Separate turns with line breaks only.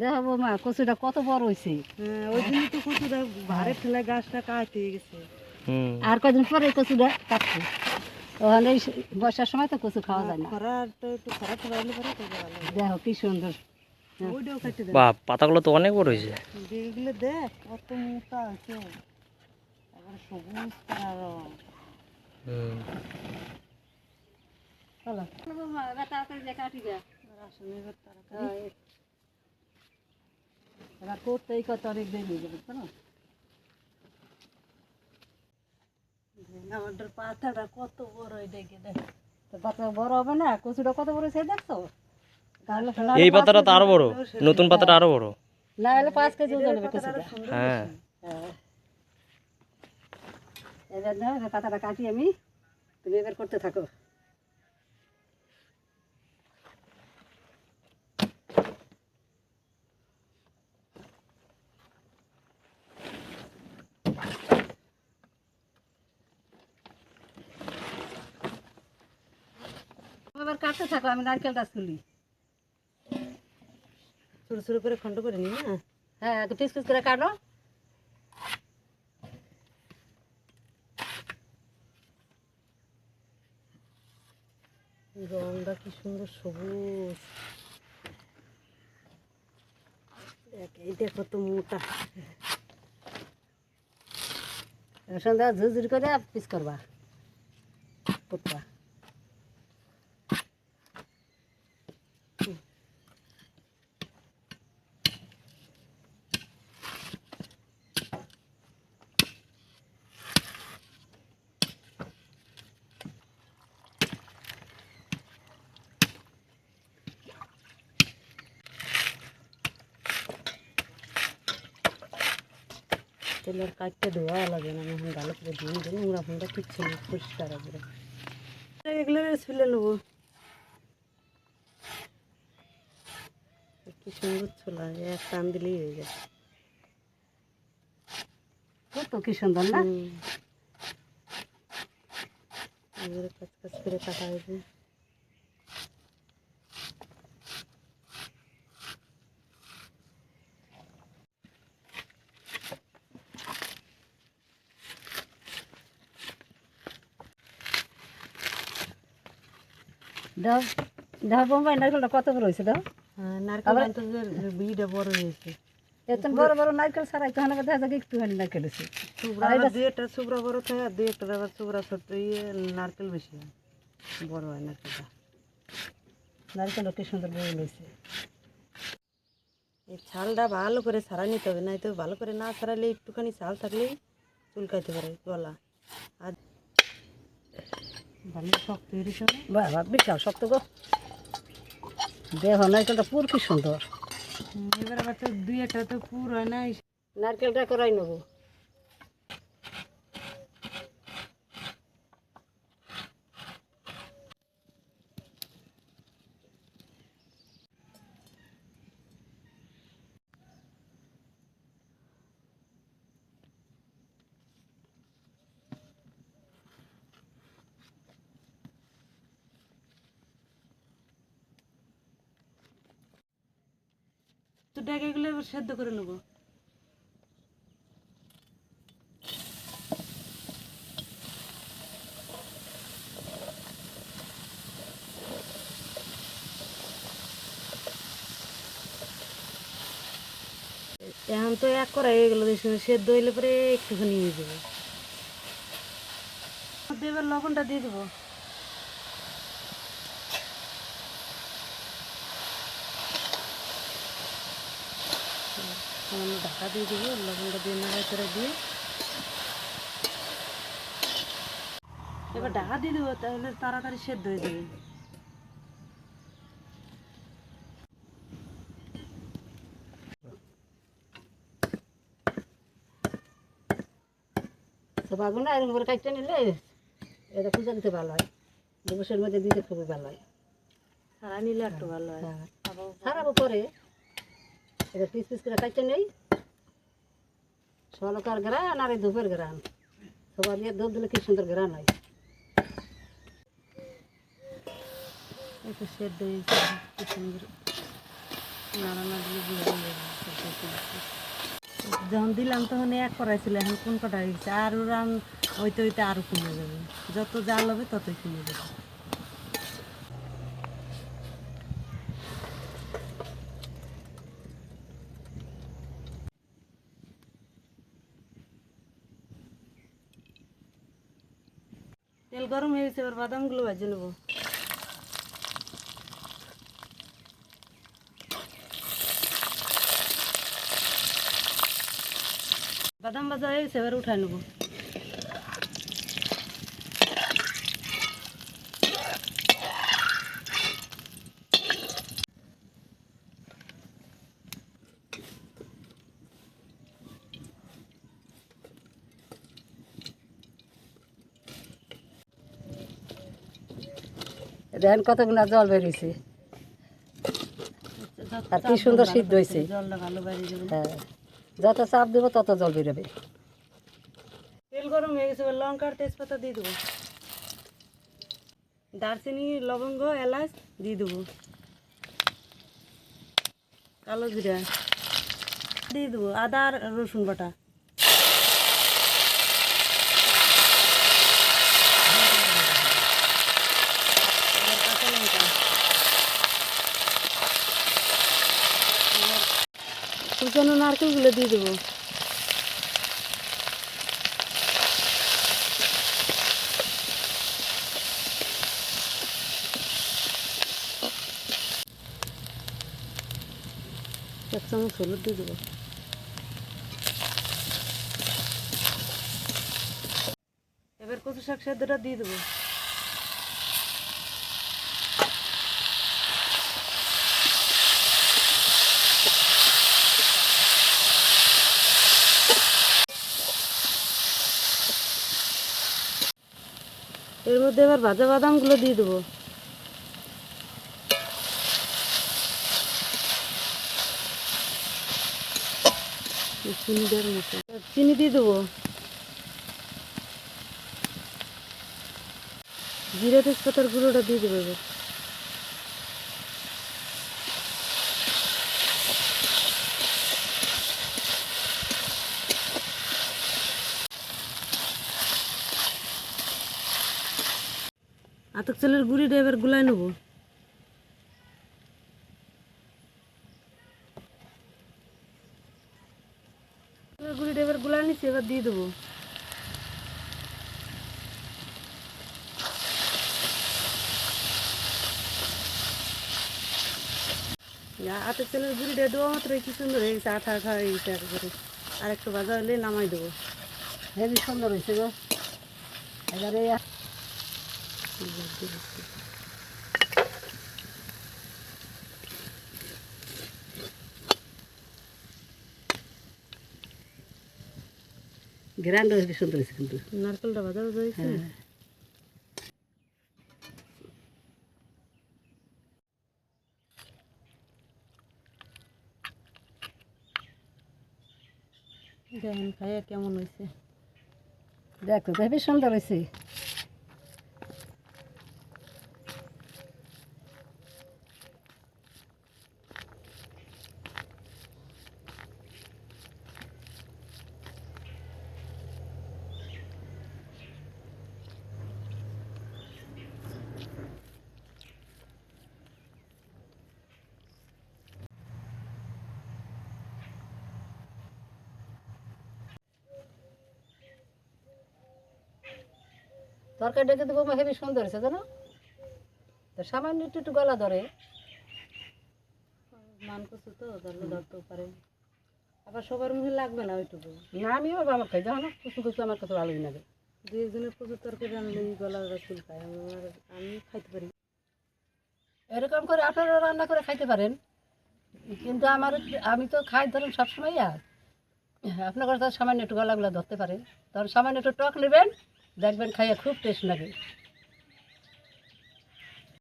দেখো মা কচুটা কত বড় হয়েছে
হ্যাঁ ওই জন্য তো কচুটা ভারে ঠেলা গাছটা কাটতে গেছে।
আর কদিন পরে কচুটা কাটছে ওখানে এই বর্ষার সময় তো কচু খাওয়া যায় না।
তো একটু খরা ঠেলা পরে
দেখো কি সুন্দর। হ্যাঁ।
দেয়
বা পাতাগুলো তো অনেক বড় হয়েছে
যেগুলো দেখ কত মোটা আছে। তারপরে সবুজ চলো।
তাড়াতাড়ি
আর আসলে এবার তাড়াতাড়ি।
এবার করতেই কত অনেক দেরি হয়ে যাবে না?
আমাদের পাতাটা কত বড় দেখ
তো পাতা বড় হবে না কচুটা কত বড় দেখছ?
এই পাতাটা তো আরও বড় নতুন পাতাটা আরও বড়।
না হলে পাঁচ কেজি ওজন হবে কচুটা।
হ্যাঁ।
হ্যাঁ। এবার এবার পাতাটা কাটি আমি। তুমি এবার করতে থাকো এবার কাটতে থাকো আমি নারকেলটা তুলি।
ছোট ছোট করে খন্ড করে নি না
হ্যাঁ পিস পিস করে কাটো।
রংটা কি সুন্দর সবুজ। এইটা কত মোটা।
সন্ধ্যা ঝুরঝুরি করে পিস করবা পুটটা
তাহলে আর কাটতে ধোয়া লাগে না এখন ভালো করে ধুয়ে দিন নোংরা ফোনটা কিচ্ছু না পরিষ্কার করে এগুলো ছুলে নেব। কি সুন্দর ছোলা এক টান দিলেই হয়ে যায়।
কত কি সুন্দর না।
কাজ কাজ করে কাটা হয়েছে
দাও দাও বোম্বাই নারকেলটা কত বড় হয়েছে দাও?
হ্যাঁ নারকেল তো বিটা বড় হয়েছে।
এত বড় বড় নারকেল ছাড়া একটু হানা দেখা যাক একটু নারকেল
সুবরা বড় থাকে আর আবার সুবরা ছোট ইয়ে নারকেল বেশি বড় হয় নারকেলটা।
নারকেলটা কি সুন্দর বড় হয়েছে।
এই ছালটা ভালো করে ছাড়া নিতে হবে নাই তো ভালো করে না ছাড়ালে একটুখানি ছাল থাকলেই চুলকাইতে পারে গলা। আর ভালো শক্ত হয়েছে
বাবা বিশাল শক্ত গো। দেহ নারকেলটা পুর কি সুন্দর।
এবার আবার তো দুই একটা তো পুর হয় না
নারকেলটা করাই নেব।
তো ডেকে এগুলো এবার সেদ্ধ করে নেব। এখন তো এক করা হয়ে গেলো সেদ্ধ হইলে পরে একটুখানি নিয়ে যাব। এবার লবণটা দিয়ে দেবো। সামান্য ঢাকা দিয়ে দেবো লবণটা দিয়ে নাড়াই করে দিয়ে। এবার ঢাকা দিয়ে দেবো তাহলে তাড়াতাড়ি সেদ্ধ হয়ে যাবে।
বাগুন এরকম করে কাটতে নিলে এটা পূজা দিতে ভালো হয়। দিবসের মধ্যে দিতে খুবই ভালো হয়।
ছাড়া নিলে একটু ভালো হয়।
হ্যাঁ। সারাবো পরে। এটা পিস পিস করে কাটতে নেই। সলকার গ্রান আর এই ধূপের গ্রান। সবার দিয়ে ধূপ দিলে কি সুন্দর গ্রান হয়।
একটু সেদ্ধ হয়েছে সুন্দর নাড়া না দিলে বুঝা যাবে না, সব কিছু। যখন দিলাম তখন এক করাই এখন কোন কটা হয়ে গেছে আর ওরা হইতে হইতে আরও কমে যাবে। যত জাল হবে ততই কমে যাবে। তেল গরম হয়ে গেছে এবার বাদামগুলো ভেজে নেব বাদাম ভাজা হয়ে গেছে এবার উঠাই নেব
দেখেন কতগুলো জল বেরিয়েছে আর কি সুন্দর সিদ্ধ হয়েছে হ্যাঁ যত চাপ দেবো তত জল বেরোবে
তেল গরম হয়ে গেছে লঙ্কার তেজপাতা দিয়ে দেবো। দারচিনি, লবঙ্গ, এলাচ দিয়ে দেবো। কালো জিরা দিয়ে দেবো, আদা আর রসুন বাটা এবার কাঁচা লঙ্কা এবার কুচানো নারকেলগুলো দিয়ে দেবো। এক চামচ হলুদ দিয়ে দেবো। এবার কচু শাক সেদ্ধটা দিয়ে দেবো। মধ্যে এবার ভাজা বাদামগুলো দিয়ে দেবো। চিনি দেওয়ার মতো। চিনি দিয়ে দেবো। জিরা তেজপাতার গুঁড়োটা দিয়ে দেবো এবার। আতক চালের গুঁড়িটা এবার গুলাই নেব। গুঁড়িটা এবার গুলাই নিচ্ছি এবার দিয়ে দেবো। আতক চালের গুঁড়িটা দেওয়া মাত্র কি সুন্দর হয়ে গেছে আঠা আঠা হয়ে গেছে একেবারে আর একটু ভাজা হলে নামাই দেবো।
হেবি সুন্দর হয়েছে গো। এবারে গ্রান্ড হেবি সুন্দর হয়েছে কিন্তু।
নারকেলটা ভাজা হয়েছে
হ্যাঁ।
দেখেন খাইয়া কেমন হয়েছে
দেখো তো হেবি সুন্দর হয়েছে তরকারি ডেকে দেবো হেবি সুন্দর হয়েছে জানো? তো সামান্য একটু একটু গলা ধরে।
মান করছে তো ধরলে ধরতেও পারে। আবার সবার মুখে লাগবে না ওইটুকু?
না আমি ওর বাবা খাই জানো? কুচু কুচু আমার কাছে ভালোই লাগে।
দুই একজনের প্রচুর তরকারি রান্নলে গলা চুল খায় আমার আমি খাইতে পারি।
এরকম করে আপনারা রান্না করে খাইতে পারেন। কিন্তু আমার আমি তো খাই ধরুন সবসময় আর আপনার কাছে সামান্য একটু গলাগুলো ধরতে পারেন। তখন সামান্য একটু টক নেবেন দেখবেন খাইয়ে খুব টেস্ট লাগে।